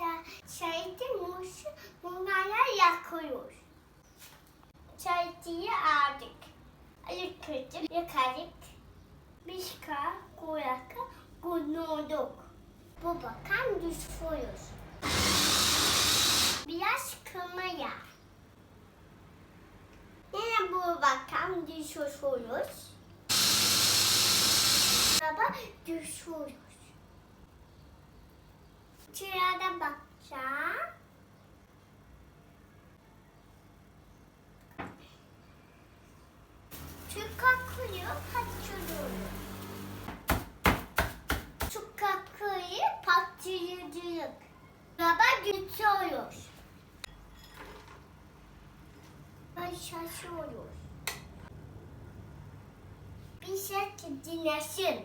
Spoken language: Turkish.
da çayımız bunlara yakıyoruz. Çayı aldık. Yıkadık, yıkadık. Bişka, koyaka, gunuduk. Bu bakan düşüyoruz. Biraz kımaya. Yine bu bakan düşüyoruz. Araba düşüyoruz. Çırada Kakıyor, patlıyor. Şu kakıyı patlayıcılık. Araba geçiyor. Ben şaşıyoruz. Bir şey dinlesin. Yaşasın.